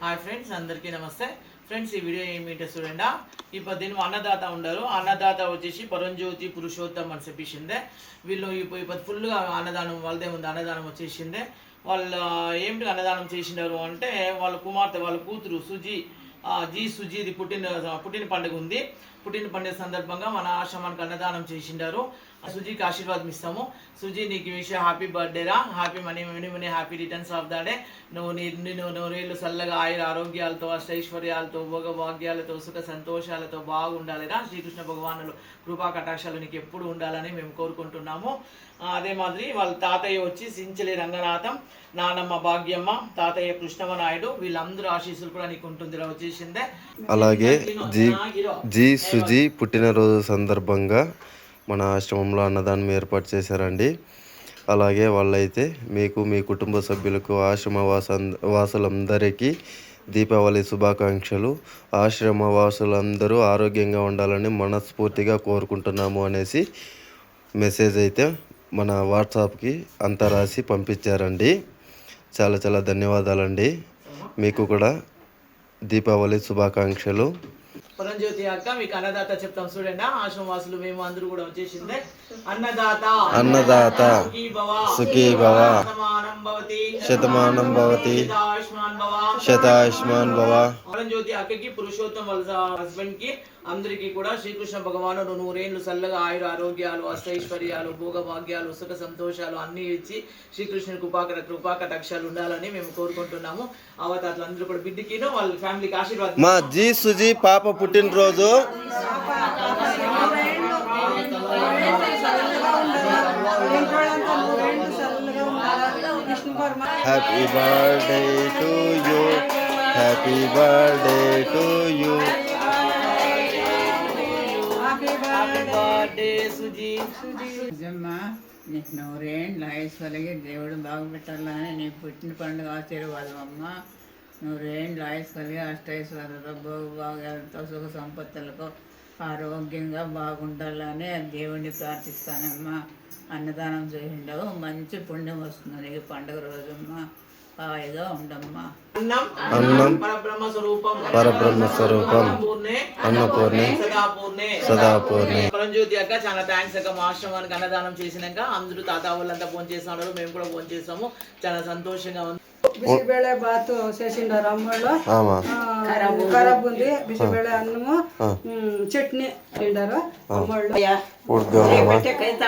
Hi friends అందరికీ నమస్తే. Friends ఈ వీడియో ఏమిటో చూడండి? ఇప్పుడు దీని అన్నదాత ఉండరు అన్నదాత వచ్చేసి పరంజ్యోతి పురుషోత్తం అని చెప్పేసిందే. వీళ్ళు ఇప్పుడు ఇప్పుడు ఫుల్గా అన్నదానం వాళ్ళదే ఉంది అన్నదానం వచ్చేసిందే. వాళ్ళు ఏమిటి అన్నదానం చేసినారు అంటే వాళ్ళ కుమార్తె వాళ్ళ కూతురు సుజీ జీ సుజీది పుట్టిన పుట్టిన పండుగ ఉంది. పుట్టిన పండుగ సందర్భంగా మన ఆశ్రమానికి అన్నదానం చేసిండారు. సుజీకి ఆశీర్వాదం ఇస్తాము సుజీ నీకు విషయ హ్యాపీ బర్త్డే రా. Happy many many many happy returns of the day నువ్వు నీ నిన్ను నూరేళ్ళు చల్లగా ఆయుర ఆరోగ్యాలతో అష్టైశ్వర్యాలతో భోగ భాగ్యాలతో సుఖ సంతోషాలతో బాగుండాలిరా శ్రీకృష్ణ భగవానులు కృపా కటాక్షాలు నీకు ఎప్పుడు ఉండాలని మేము కోరుకుంటున్నాము. అదే మాదిరి వాళ్ళ తాతయ్య వచ్చి సించలి రంగనాథం నానమ్మ భాగ్యమ్మ తాతయ్య కృష్ణవ నాయుడు వీళ్ళందరూ ఆశీస్సులు కూడా నీకు ఉంటుంది వచ్చేసిందే. అలాగే జీ సుజీ పుట్టినరోజు సందర్భంగా మన ఆశ్రమంలో అన్నదానం ఏర్పాటు చేశారండి. అలాగే వాళ్ళైతే మీకు మీ కుటుంబ సభ్యులకు ఆశ్రమ వాస వాసులందరికీ దీపావళి శుభాకాంక్షలు. ఆశ్రమ వాసులందరూ ఆరోగ్యంగా ఉండాలని మనస్ఫూర్తిగా కోరుకుంటున్నాము అనేసి మెసేజ్ అయితే మన వాట్సాప్కి అంతా రాసి పంపించారండి. చాలా చాలా ధన్యవాదాలండి. మీకు కూడా దీపావళి శుభాకాంక్షలు. పరంజ్యోతి అక్క మీకు అన్నదాత చెప్తాం చూడండి. ఆశ్రమ వాసులు మేము అందరూ కూడా వచ్చేసిందే. అన్నదాత. అన్నదాత. సుఖీ భవ శతమానం భవతి. శతాయుష్మాన్ భవ. పరంజ్యోతి అక్కకి పురుషోత్తం వాళ్ళ హస్బెండ్కి అందరికీ కూడా శ్రీకృష్ణ భగవానుడు నూరేళ్ళు చల్లగా ఆయుర ఆరోగ్యాలు అష్టైశ్వర్యాలు భోగ భాగ్యాలు సుఖ సంతోషాలు అన్ని ఇచ్చి శ్రీకృష్ణుని కృపాకర కృపా కటాక్షాలు ఉండాలని మేము కోరుకుంటున్నాము. అవతాతలు అందరూ కూడా బిడ్డకిను వాళ్ళ ఫ్యామిలీకి ఆశీర్వాదం. మా జీ సుజీ పాప పుట్టినరోజు. Happy birthday to you happy birthday to you నీకు నూరేండ్ల ఆయుష్వలకి దేవుడు బాగుపెట్టాలని నీ పుట్టిన పండుగ ఆశీర్వాదం అమ్మ నూరేండ్ల ఆయుష్వలిగా అష్టైశ్వర్యాలతో భోగభాగ్యాలతో సుఖ సంపత్తులతో ఆరోగ్యంగా బాగుండాలని దేవుణ్ణి ప్రార్థిస్తానమ్మా. అన్నదానం చేసిండవు మంచి పుణ్యం వస్తుంది నీకు పండుగ రోజమ్మా అన్నం అన్నం పరబ్రహ్మ స్వరూపం. పరబ్రహ్మ స్వరూపం పూర్ణే అన్నపూర్ణి సదాపూర్ణే. పరంజ్యోతి అక్క చాలా థ్యాంక్స్ అక్క. మా ఆశ్రమానికి అన్నదానం చేసినాక అందరూ తాత వాళ్ళంతా ఫోన్ చేస్తున్నారు మేము కూడా ఫోన్ చేసాము. చాలా సంతోషంగా ఉంది. బిసిబేಳೆ బాత్ చేసిండారు అమ్మోళ్ళు ఆమా. ఖరాబ్ ఉంది. బిసిబేಳೆ అన్నము ఉమ్, చట్నీ తిండారు అమ్మోళ్ళు ఉడ్గా కైతా